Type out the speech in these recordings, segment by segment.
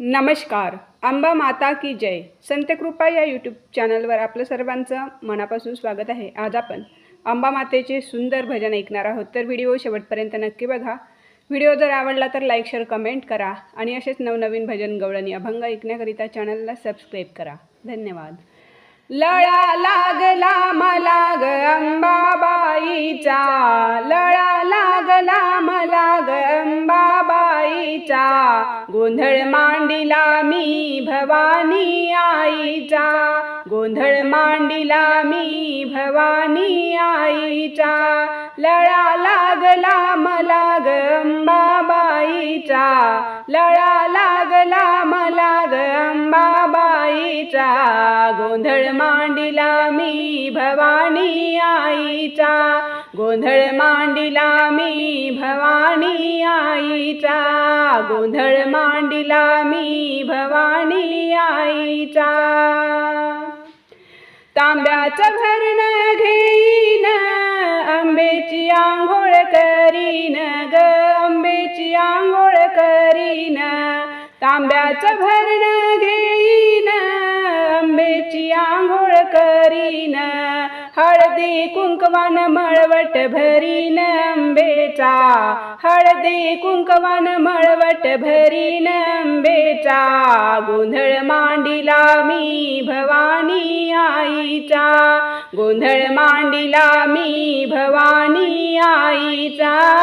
नमस्कार. अंबा माता की जय. संत कृपा या यूट्यूब चॅनलवर आपलं सर्वांचं मनापासून स्वागत आहे. आज आपण अंबा मातेचे सुंदर भजन ऐकणार आहोत. तर व्हिडिओ शेवटपर्यंत नक्की बघा. व्हिडिओ जर आवडला तर लाईक शेअर कमेंट करा आणि असेच नवनवीन भजन गवळणी अभंग ऐकण्याकरिता चॅनलला सबस्क्राईब करा. धन्यवाद. लळा लागला मला ग अंबाबाईचा. लळा लागला मला ग आईचा गोंधळ मांडिला मी भवानी आईचा. गोंधळ मांडिला मी भवानी आईचा. लळा लागला मला गंबाबाईचा. लळा लागला मला ग आईचा गोंधळ मांडिला मी भवानी आईचा. गोंधळ मांडिला मी भवानी आईचा. गोंधळ मांडिला मी भवानी आईचा. तांब्याचं भरण घेईन आंबेची आंघोळ करीन ग आंबेची आंघोळ करीन. तांब्याचं भरण घेईन आंबेची आंघोळ करीन हळदी कुंकवान मळवट भरीन आंबेचा हळदी कुंकवान मळवट भरीन आंबेचा गोंधळ मांडिला मी भवानी आईचा. गोंधळ मांडिला मी भवानी आईचा.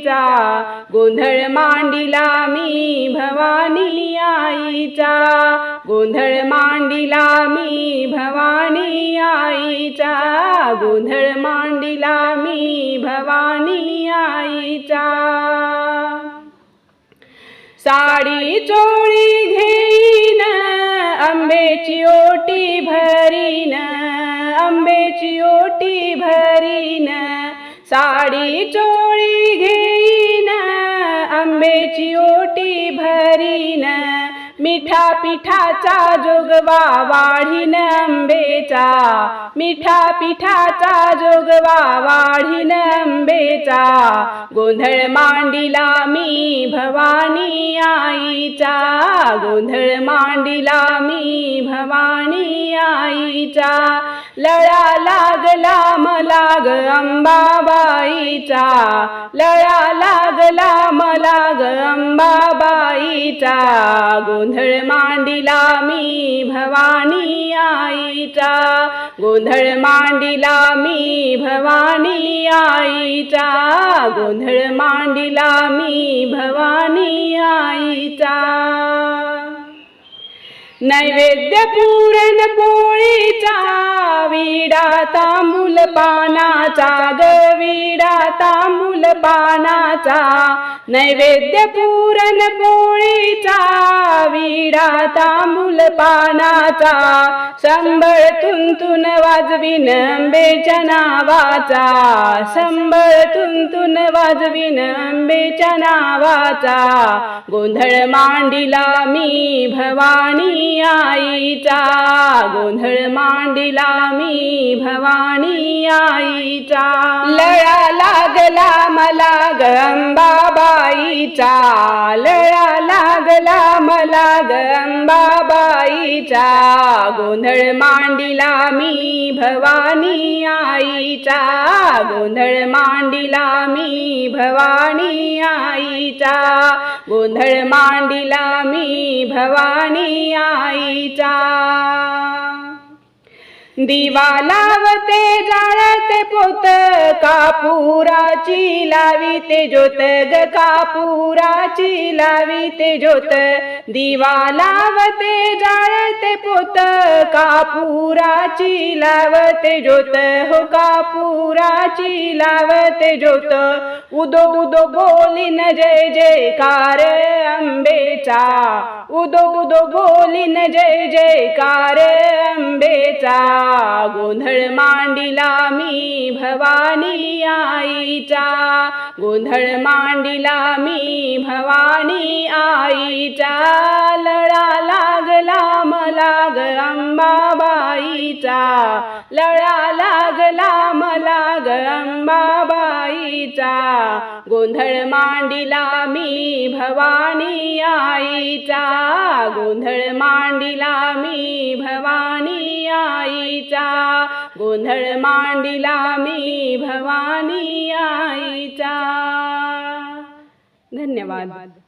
आईचा गोंधळ मांडिला मी भवानी आईचा. गोंधळ मांडिला मी भवानी आईचा. गोंधळ मांडिला मी भवानी आईचा. साडी चोळी घेईन मिठा पिठाचा जोगवा वाढीन आंबेचा. मिठा पिठाचा जोगवा वाढीन आंबेचा. गोंधळ मांडिला मी भवानी आईचा. गोंधळ मांडिला मी भवानी आईचा. लळा लागला मला ग अंबाबाईचा. लळा लागला मला आईचा गोंधळ मांडिला मी भवानी आईचा. गोंधळ मांडिला मी भवानी आईचा. गोंधळ मांडिला मी भवानी आईचा. नैवेद्य पूरण पोळीचा विडा तांबूल पानाचा ग विडा तांबूल पानाचा. नैवेद्य पूरण पोळीचा विडा तांबूल पानाचा. संबळ तुंतुन वाजवीन अंबेच्या नावाचा. संबळ तुंतुन वाजवीन अंबेच्या नावाचा. गोंधळ मांडिला मी भवानी आईचा गोंधळ मांडिला मी भवानी आईचा. लळा लागला मला गंबाबाईचा. लळा लागला मला गंबाबाईचा. गोंधळ मांडिला मी भवानी आईचा. गोंधळ मांडिला मी भवानी आईचा. गोंधळ मांडिला मी भवानी आईचा. दिवा लावते जाळते पोत कापुराची लाविते ज्योत ग कापुराची लाविते ज्योत. दिवा लावते जाळते पोत कापुराची लावते ज्योत. हो कापुराची लावते ज्योत. उदो उदो बोलीन जय जयकार अंबेचा उदो उदो बोलीन जय जयकार अंबेचा गोंधळ मांडिला मी भवानी आईचा. गोंधळ मांडिला मी भवानी आईचा. लळा लागला मला ग अंबाबाईचा. लळा लागला मला ग अंबाबाईचा. गोंधळ मांडिला मी भवानी आईचा. गोंधळ मांडिला मी भवानी आईचा. गोंधळ मांडिला मी भवानी आईचा. धन्यवाद.